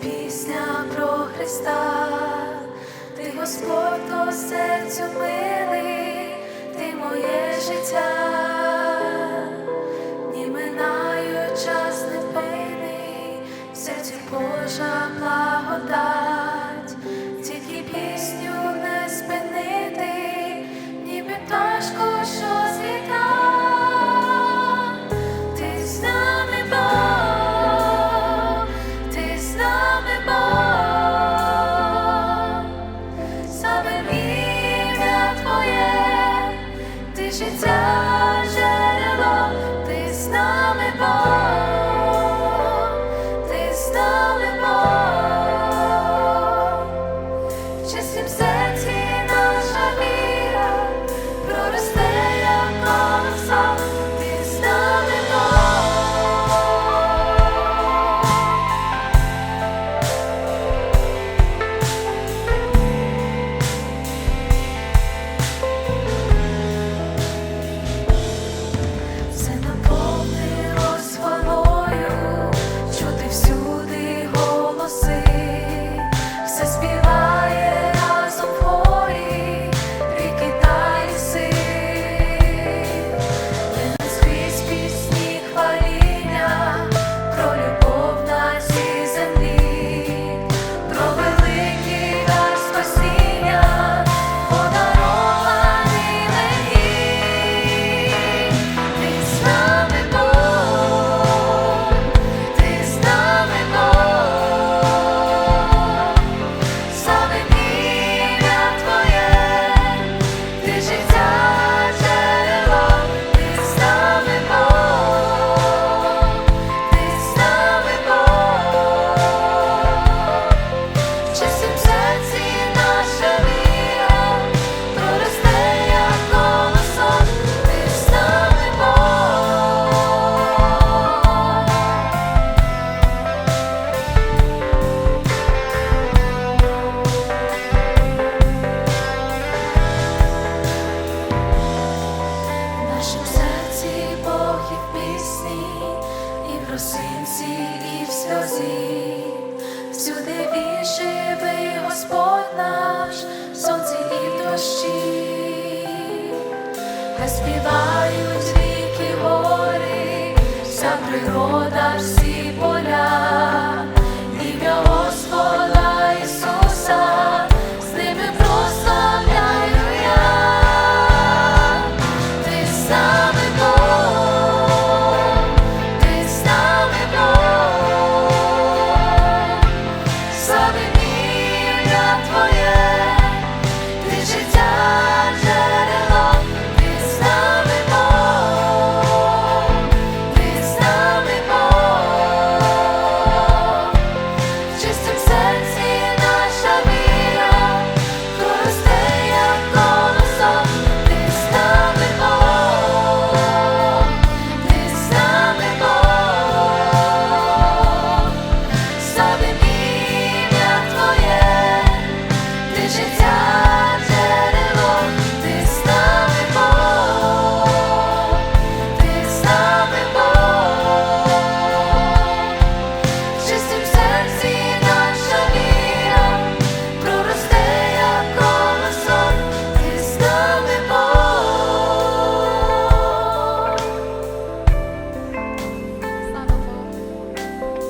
пісня про Христа, ти Господь, то серцю милий, ти моє життя. Simson. нашім серці Бог в пісні, і в росинці, і в сльозі, всюди він живий Господь наш, сонці і в дощі, хай співають віки, гори, вся природа.